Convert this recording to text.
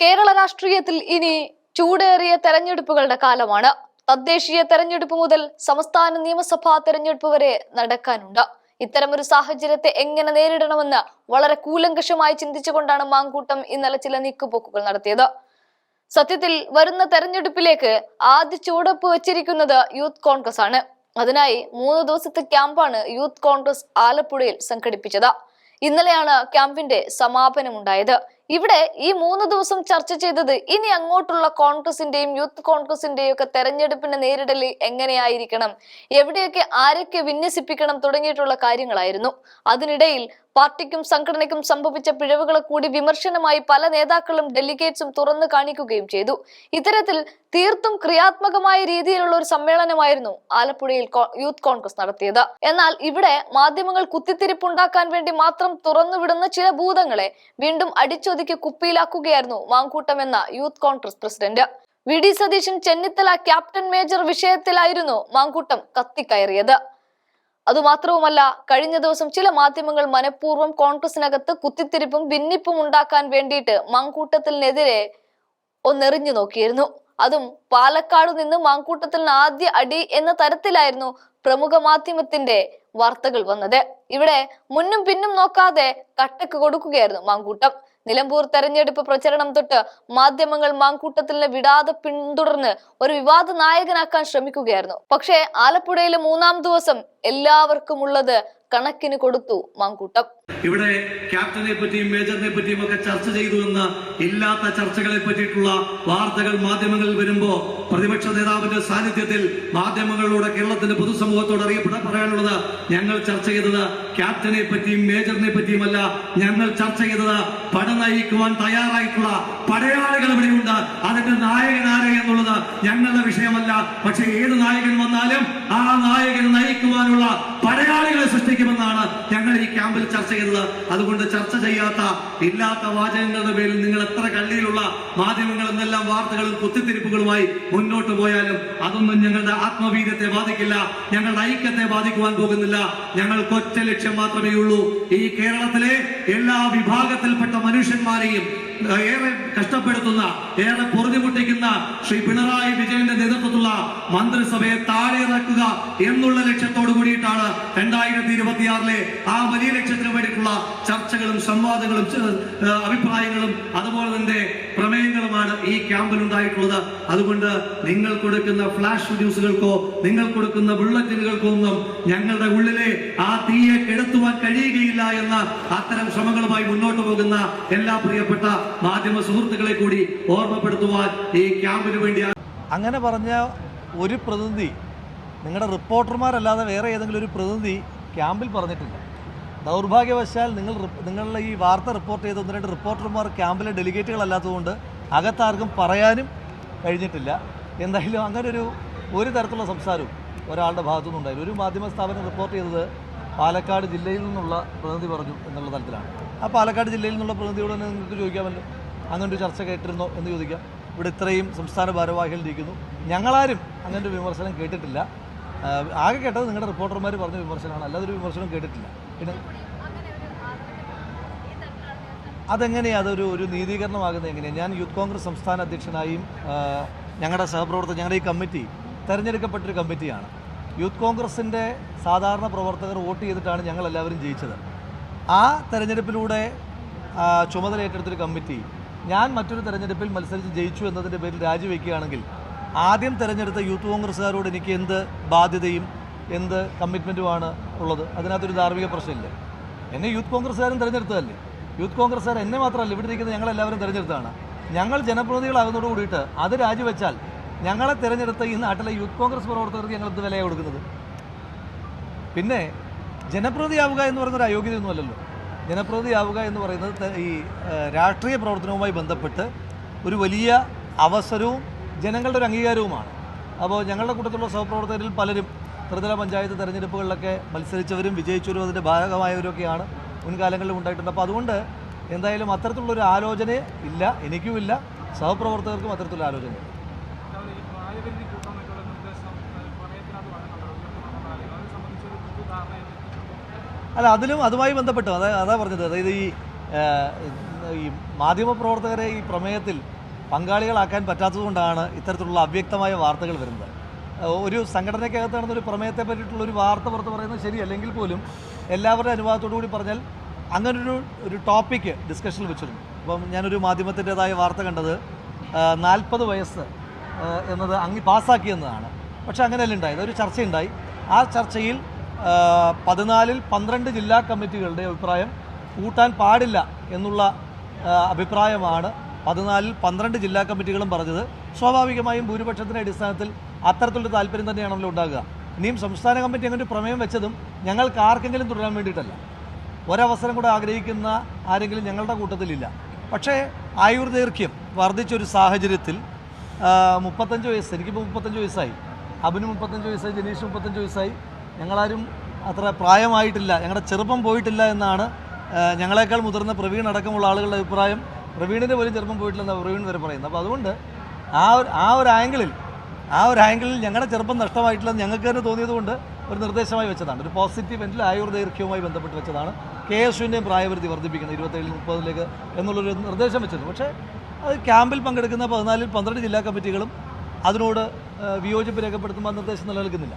കേരള രാഷ്ട്രീയത്തിൽ ഇനി ചൂടേറിയ തെരഞ്ഞെടുപ്പുകളുടെ കാലമാണ്. തദ്ദേശീയ തെരഞ്ഞെടുപ്പ് മുതൽ സംസ്ഥാന നിയമസഭാ തെരഞ്ഞെടുപ്പ് വരെ നടക്കാനുണ്ട്. ഇത്തരമൊരു സാഹചര്യത്തെ എങ്ങനെ നേരിടണമെന്ന് വളരെ കൂലങ്കഷമായി ചിന്തിച്ചുകൊണ്ടാണ് മാങ്കൂട്ടം ഇന്നലെ ചില നീക്കുപോക്കുകൾ നടത്തിയത്. സത്യത്തിൽ വരുന്ന തെരഞ്ഞെടുപ്പിലേക്ക് ആദ്യ ചുവടപ്പ് വെച്ചിരിക്കുന്നത് യൂത്ത് കോൺഗ്രസ് ആണ്. അതിനായി മൂന്ന് ദിവസത്തെ ക്യാമ്പാണ് യൂത്ത് കോൺഗ്രസ് ആലപ്പുഴയിൽ സംഘടിപ്പിച്ചത്. ഇന്നലെയാണ് ക്യാമ്പിന്റെ സമാപനമുണ്ടായത്. ഇവിടെ ഈ മൂന്ന് ദിവസം ചർച്ച ചെയ്തത് ഇനി അങ്ങോട്ടുള്ള കോൺഗ്രസിന്റെയും യൂത്ത് കോൺഗ്രസിന്റെയും ഒക്കെ തെരഞ്ഞെടുപ്പിനെ നേരിടൽ എങ്ങനെയായിരിക്കണം? എവിടെയൊക്കെ ആരൊക്കെ വിന്യസിപ്പിക്കണം തുടങ്ങിയിട്ടുള്ള കാര്യങ്ങളായിരുന്നു. അതിനിടയിൽ പാർട്ടിക്കും സംഘടനയ്ക്കും സംഭവിച്ച പിഴവുകളെ കൂടി വിമർശനമായി പല നേതാക്കളും ഡെലിഗേറ്റ്സും തുറന്നു കാണിക്കുകയും ചെയ്തു. ഇത്തരത്തിൽ തീർത്തും ക്രിയാത്മകമായ രീതിയിലുള്ള ഒരു സമ്മേളനമായിരുന്നു ആലപ്പുഴയിൽ യൂത്ത് കോൺഗ്രസ് നടത്തിയത്. എന്നാൽ ഇവിടെ മാധ്യമങ്ങൾ കുത്തിത്തിരിപ്പുണ്ടാക്കാൻ വേണ്ടി മാത്രം തുറന്നുവിടുന്ന ചില ഭൂതങ്ങളെ വീണ്ടും അടിച്ചൊതുക്കി കുപ്പിയിലാക്കുകയായിരുന്നു മാങ്കൂട്ടം എന്ന youth Congress president. V. D. Satheesan Chennithala captain major വിഷയത്തിലായിരുന്നു Mankoottam കത്തിക്കയറിയത്. അതുമാത്രവുമല്ല കഴിഞ്ഞ ദിവസം ചില മാധ്യമങ്ങൾ മനഃപൂർവം കോൺഗ്രസിനകത്ത് കുത്തിത്തിരിപ്പും ഭിന്നിപ്പും ഉണ്ടാക്കാൻ വേണ്ടിയിട്ട് മാങ്കൂട്ടത്തിനെതിരെ ഒന്നെറിഞ്ഞു നോക്കിയിരുന്നു. അതും പാലക്കാട് നിന്ന് മാങ്കൂട്ടത്തിന് ആദ്യ അടി എന്ന തരത്തിലായിരുന്നു പ്രമുഖ മാധ്യമത്തിന്റെ വാർത്തകൾ വന്നത്. ഇവിടെ മുന്നും പിന്നും നോക്കാതെ കട്ടക്ക് കൊടുക്കുകയായിരുന്നു മാങ്കൂട്ടം. നിലമ്പൂർ തെരഞ്ഞെടുപ്പ് പ്രചരണം തൊട്ട് മാധ്യമങ്ങൾ മാങ്കൂട്ടത്തിനെ വിടാതെ പിന്തുടർന്ന് ഒരു വിവാദ നായകനാക്കാൻ ശ്രമിക്കുകയായിരുന്നു. പക്ഷേ ആലപ്പുഴയിലെ മൂന്നാം ദിവസം എല്ലാവർക്കും ഉള്ളത് കണക്കിന് കൊടുത്തു മാങ്കൂട്ടം. ഇവിടെ ക്യാപ്റ്റനെ പറ്റിയും മേജറിനെ പറ്റിയും ഒക്കെ ചർച്ച ചെയ്തു എന്ന് ഇല്ലാത്ത ചർച്ചകളെ പറ്റിയിട്ടുള്ള വാർത്തകൾ മാധ്യമങ്ങളിൽ വരുമ്പോ പ്രതിപക്ഷ നേതാവിന്റെ സാന്നിധ്യത്തിൽ മാധ്യമങ്ങളിലൂടെ കേരളത്തിന്റെ പൊതുസമൂഹത്തോട് അറിയപ്പെടാൻ പറയാനുള്ളത് ഞങ്ങൾ ചർച്ച ചെയ്തത് ക്യാപ്റ്റനെ പറ്റിയും മേജറിനെ പറ്റിയുമല്ല. ഞങ്ങൾ ചർച്ച ചെയ്തത് പട നയിക്കുവാൻ തയ്യാറായിട്ടുള്ള പടയാളികൾ ഇവിടെയുണ്ട്. അതിന്റെ നായകൻ എന്നുള്ളത് ഞങ്ങളുടെ വിഷയമല്ല. പക്ഷെ ഏത് നായകൻ വന്നാലും ആ നായകൻ നയിക്കുവാനുള്ള പടയാളികളെ സൃഷ്ടിക്കുമെന്നാണ് ഞങ്ങൾ ഈ ക്യാമ്പിൽ ചർച്ച ചെയ്തത്. അതുകൊണ്ട് ചർച്ച ചെയ്യാത്ത ഇല്ലാത്ത വാചകങ്ങളുടെ പേരിൽ നിങ്ങൾ എത്ര കള്ളിയിലുള്ള മാധ്യമങ്ങൾ എന്നെല്ലാം വാർത്തകളും കുത്തിത്തിരിപ്പുകളുമായി മുന്നോട്ട് പോയാലും അതൊന്നും ഞങ്ങളുടെ ആത്മവീര്യത്തെ ബാധിക്കില്ല. ഞങ്ങളുടെ ഐക്യത്തെ ബാധിക്കുവാൻ പോകുന്നില്ല. ഞങ്ങൾക്ക് ഒറ്റ ലക്ഷ്യം മാത്രമേ ഉള്ളൂ ഈ കേരളത്തിലെ എല്ലാ വിഭാഗത്തിൽപ്പെട്ട മനുഷ്യന്മാരെയും ഏറെ കഷ്ടപ്പെടുത്തുന്ന ഏറെ പൊറുതിമുട്ടിക്കുന്ന ശ്രീ പിണറായി വിജയന്റെ നേതൃത്വത്തിലുള്ള മന്ത്രിസഭയെ താഴെ ഇറക്കുക എന്നുള്ള ലക്ഷ്യത്തോടു കൂടിയിട്ടാണ് രണ്ടായിരത്തി ഇരുപത്തിയാറിലെ ആ വലിയ ലക്ഷ്യത്തിന് വേണ്ടിയിട്ടുള്ള ചർച്ചകളും സംവാദങ്ങളും അഭിപ്രായങ്ങളും അതുപോലെ തന്നെ പ്രമേയങ്ങളുമാണ് ഈ ക്യാമ്പിൽ ഉണ്ടായിട്ടുള്ളത്. അതുകൊണ്ട് നിങ്ങൾ കൊടുക്കുന്ന ഫ്ലാഷ് ന്യൂസുകൾക്കോ നിങ്ങൾ കൊടുക്കുന്ന ബുള്ളറ്റിനുകൾക്കോ ഒന്നും ഞങ്ങളുടെ ഉള്ളിലെ ആ തീയെ കെടുത്തുവാൻ കഴിയുകയില്ല എന്ന അത്തരം ശ്രമങ്ങളുമായി മുന്നോട്ട് പോകുന്ന എല്ലാ പ്രിയപ്പെട്ട മാധ്യമ സുഹൃത്തുക്കളെ കൂടി ഓർമ്മപ്പെടുത്തുവാൻ ഈ ക്യാമ്പിന് വേണ്ടിയാണ്. അങ്ങനെ പറഞ്ഞ ഒരു പ്രതിനിധി നിങ്ങളുടെ റിപ്പോർട്ടർമാരല്ലാതെ വേറെ ഏതെങ്കിലും ഒരു പ്രതിനിധി ക്യാമ്പിൽ പറഞ്ഞിട്ടില്ല. ദൗർഭാഗ്യവശാൽ നിങ്ങൾ നിങ്ങളുടെ ഈ വാർത്ത റിപ്പോർട്ട് ചെയ്ത ഒന്ന് രണ്ട് റിപ്പോർട്ടർമാർ ക്യാമ്പിലെ ഡെലിഗേറ്റുകളല്ലാത്തതുകൊണ്ട് അകത്താർക്കും പറയാനും കഴിഞ്ഞിട്ടില്ല. എന്തായാലും അങ്ങനെ ഒരു ഒരു തരത്തിലുള്ള സംസാരവും ഒരാളുടെ ഭാഗത്തുനിന്ന് ഉണ്ടായില്ല ഒരു മാധ്യമ സ്ഥാപനം റിപ്പോർട്ട് ചെയ്തത് പാലക്കാട് ജില്ലയിൽ നിന്നുള്ള പ്രതിനിധി പറഞ്ഞു എന്നുള്ള തലത്തിലാണ്. ആ പാലക്കാട് ജില്ലയിൽ നിന്നുള്ള പ്രതിനിധിയോട് തന്നെ നിങ്ങൾക്ക് ചോദിക്കാമല്ലോ. അങ്ങനെ ഒരു ചർച്ച കേട്ടിരുന്നോ എന്ന് ചോദിക്കാം. ഇവിടെ ഇത്രയും സംസ്ഥാന ഭാരവാഹികൾ ഇരിക്കുന്നു. ഞങ്ങളാരും അങ്ങനെ ഒരു വിമർശനം കേട്ടിട്ടില്ല. ആകെ കേട്ടത് നിങ്ങളുടെ റിപ്പോർട്ടർമാർ പറഞ്ഞ വിമർശനമാണ്. അല്ലാതെ ഒരു വിമർശനം കേട്ടിട്ടില്ല. പിന്നെ അതെങ്ങനെയാണ് അതൊരു ഒരു നീതീകരണമാകുന്നത് എങ്ങനെയാണ് ഞാൻ യൂത്ത് കോൺഗ്രസ് സംസ്ഥാന അധ്യക്ഷനായും ഞങ്ങളുടെ സഹപ്രവർത്തകർ ഞങ്ങളുടെ ഈ കമ്മിറ്റി തെരഞ്ഞെടുക്കപ്പെട്ടൊരു കമ്മിറ്റിയാണ്. യൂത്ത് കോൺഗ്രസിന്റെ സാധാരണ പ്രവർത്തകർ വോട്ട് ചെയ്തിട്ടാണ് ഞങ്ങൾ എല്ലാവരും ജയിച്ചത്. ആ തെരഞ്ഞെടുപ്പിലൂടെ ചുമതല ഏറ്റെടുത്തൊരു കമ്മിറ്റി. ഞാൻ മറ്റൊരു തെരഞ്ഞെടുപ്പിൽ മത്സരിച്ച് ജയിച്ചു എന്നതിന്റെ പേരിൽ രാജിവെക്കുകയാണെങ്കിൽ ആദ്യം തെരഞ്ഞെടുത്ത യൂത്ത് കോൺഗ്രസ്സുകാരോട് എനിക്ക് എന്ത് ബാധ്യതയും എന്ത് കമ്മിറ്റ്മെന്റുമാണ് ഉള്ളത്? അതിനകത്തൊരു ധാർമ്മിക പ്രശ്നമില്ല. എന്നെ യൂത്ത് കോൺഗ്രസ്സുകാരും തിരഞ്ഞെടുത്തതല്ലേ? യൂത്ത് കോൺഗ്രസ്സുകാർ എന്നെ മാത്രമല്ല ഇവിടെ ഇരിക്കുന്ന ഞങ്ങളെല്ലാവരും തിരഞ്ഞെടുത്താണ് ഞങ്ങൾ ജനപ്രതിനിധികളാകുന്നതോട് കൂടിയിട്ട് അത് രാജിവെച്ചാൽ ഞങ്ങളെ തിരഞ്ഞെടുത്ത ഈ നാട്ടിലെ യൂത്ത് കോൺഗ്രസ് പ്രവർത്തകർക്ക് ഞങ്ങൾ എന്ത് വിലയാണ് കൊടുക്കുന്നത്. പിന്നെ ജനപ്രതിയാവുക എന്ന് പറയുന്ന ഒരു അയോഗ്യതയൊന്നുമല്ലല്ലോ ജനപ്രതിയാവുക എന്ന് പറയുന്നത് ഈ രാഷ്ട്രീയ പ്രവർത്തനവുമായി ബന്ധപ്പെട്ട് ഒരു വലിയ അവസരവും ജനങ്ങളുടെ ഒരു അംഗീകാരവുമാണ്. അപ്പോൾ ഞങ്ങളുടെ കൂട്ടത്തിലുള്ള സഹപ്രവർത്തകരിൽ പലരും ത്രിതല പഞ്ചായത്ത് തെരഞ്ഞെടുപ്പുകളിലൊക്കെ മത്സരിച്ചവരും വിജയിച്ചവരും അതിന്റെ ഭാഗമായവരൊക്കെയാണ് മുൻകാലങ്ങളിൽ ഉണ്ടായിട്ടുണ്ട്. അപ്പോൾ അതുകൊണ്ട് എന്തായാലും അത്തരത്തിലുള്ളൊരു ആലോചന ഇല്ല എനിക്കുമില്ല. സഹപ്രവർത്തകർക്കും അത്തരത്തിലുള്ള ആലോചന പ്രായപരിധി കൂട്ടാനൊക്കെയുള്ള നിർദ്ദേശം അത് പ്രമേയത്തിനകത്ത് പറയുന്നുണ്ടല്ലോ അത് സംബന്ധിച്ചൊരു പൊതുധാരണ അല്ല അതിലും അതുമായി ബന്ധപ്പെട്ട് അതാ അതാ പറഞ്ഞത്. അതായത് ഈ ഈ മാധ്യമപ്രവർത്തകരെ ഈ പ്രമേയത്തിൽ പങ്കാളികളാക്കാൻ പറ്റാത്തതുകൊണ്ടാണ് ഇത്തരത്തിലുള്ള അവ്യക്തമായ വാർത്തകൾ വരുന്നത്. ഒരു സംഘടനയ്ക്കകത്ത് നടന്ന ഒരു പ്രമേയത്തെ പറ്റിയിട്ടുള്ള ഒരു വാർത്ത പുറത്ത് പറയുന്നത് ശരിയല്ലെങ്കിൽ പോലും എല്ലാവരുടെ അനുവാദത്തോടു കൂടി പറഞ്ഞാൽ അങ്ങനൊരു ഒരു ടോപ്പിക്ക് ഡിസ്കഷനിൽ വെച്ചിരുന്നു. അപ്പം ഞാനൊരു മാധ്യമത്തിന്റെതായ വാർത്ത കണ്ടത് നാൽപ്പത് വയസ്സ് എന്നത് അങ്ങ് പാസ്സാക്കിയെന്നതാണ് പക്ഷേ അങ്ങനെയല്ല ഉണ്ടായത്. ഒരു ചർച്ചയുണ്ടായി. ആ ചർച്ചയിൽ പതിനാലിൽ പന്ത്രണ്ട് ജില്ലാ കമ്മിറ്റികളുടെ അഭിപ്രായം കൂട്ടാൻ പാടില്ല എന്നുള്ള അഭിപ്രായമാണ് പതിനാലിൽ പന്ത്രണ്ട് ജില്ലാ കമ്മിറ്റികളും പറഞ്ഞത്. സ്വാഭാവികമായും ഭൂരിപക്ഷത്തിന്റെ അടിസ്ഥാനത്തിൽ അത്തരത്തിലൊരു താല്പര്യം തന്നെയാണല്ലോ ഉണ്ടാകുക. ഇനിയും സംസ്ഥാന കമ്മിറ്റി അങ്ങനെ ഒരു പ്രമേയം വെച്ചതും ഞങ്ങൾക്ക് ആർക്കെങ്കിലും തുടരാൻ വേണ്ടിയിട്ടല്ല. ഒരവസരം കൂടെ ആഗ്രഹിക്കുന്ന ആരെങ്കിലും ഞങ്ങളുടെ കൂട്ടത്തിലില്ല. പക്ഷേ ആയുർദൈർഘ്യം വർദ്ധിച്ചൊരു സാഹചര്യത്തിൽ മുപ്പത്തഞ്ച് വയസ്സ് എനിക്കിപ്പോൾ മുപ്പത്തഞ്ച് വയസ്സായി. അബിന് മുപ്പത്തഞ്ച് വയസ്സായി ജനീഷ് മുപ്പത്തഞ്ച് വയസ്സായി. ഞങ്ങളാരും അത്ര പ്രായമായിട്ടില്ല. ഞങ്ങളുടെ ചെറുപ്പം പോയിട്ടില്ല എന്നാണ് ഞങ്ങളെക്കാൾ മുതിർന്ന പ്രവീൺ അടക്കമുള്ള ആളുകളുടെ അഭിപ്രായം. പ്രവീണിന്റെ പോലും ചെറുപ്പം പോയിട്ടില്ലെന്ന് പ്രവീൺ വരെ പറയുന്നത്. അപ്പോൾ അതുകൊണ്ട് ആ ഒരു ആ ഒരു ആംഗിളിൽ ആ ഒരു ആംഗിളിൽ ഞങ്ങളുടെ ചെറുപ്പം നഷ്ടമായിട്ടില്ലെന്ന് ഞങ്ങൾക്ക് തന്നെ തോന്നിയതുകൊണ്ട് ഒരു നിർദ്ദേശമായി വെച്ചതാണ്. ഒരു പോസിറ്റീവ് എൻഡിൽ ആയുർദൈർഘ്യവുമായി ബന്ധപ്പെട്ട് വെച്ചതാണ്. കെ എസ് യുവിന്റെയും പ്രായപരിധി വർദ്ധിപ്പിക്കുന്നത് ഇരുപത്തേഴിൽ മുപ്പതിലേക്ക് എന്നുള്ളൊരു നിർദ്ദേശം വെച്ചിരുന്നു. പക്ഷേ അത് ക്യാമ്പിൽ പങ്കെടുക്കുന്ന പതിനാലിൽ പന്ത്രണ്ട് ജില്ലാ കമ്മിറ്റികളും അതിനോട് വിയോജിപ്പ് രേഖപ്പെടുത്തുമ്പോൾ നിർദ്ദേശം നിലനിൽക്കുന്നില്ല.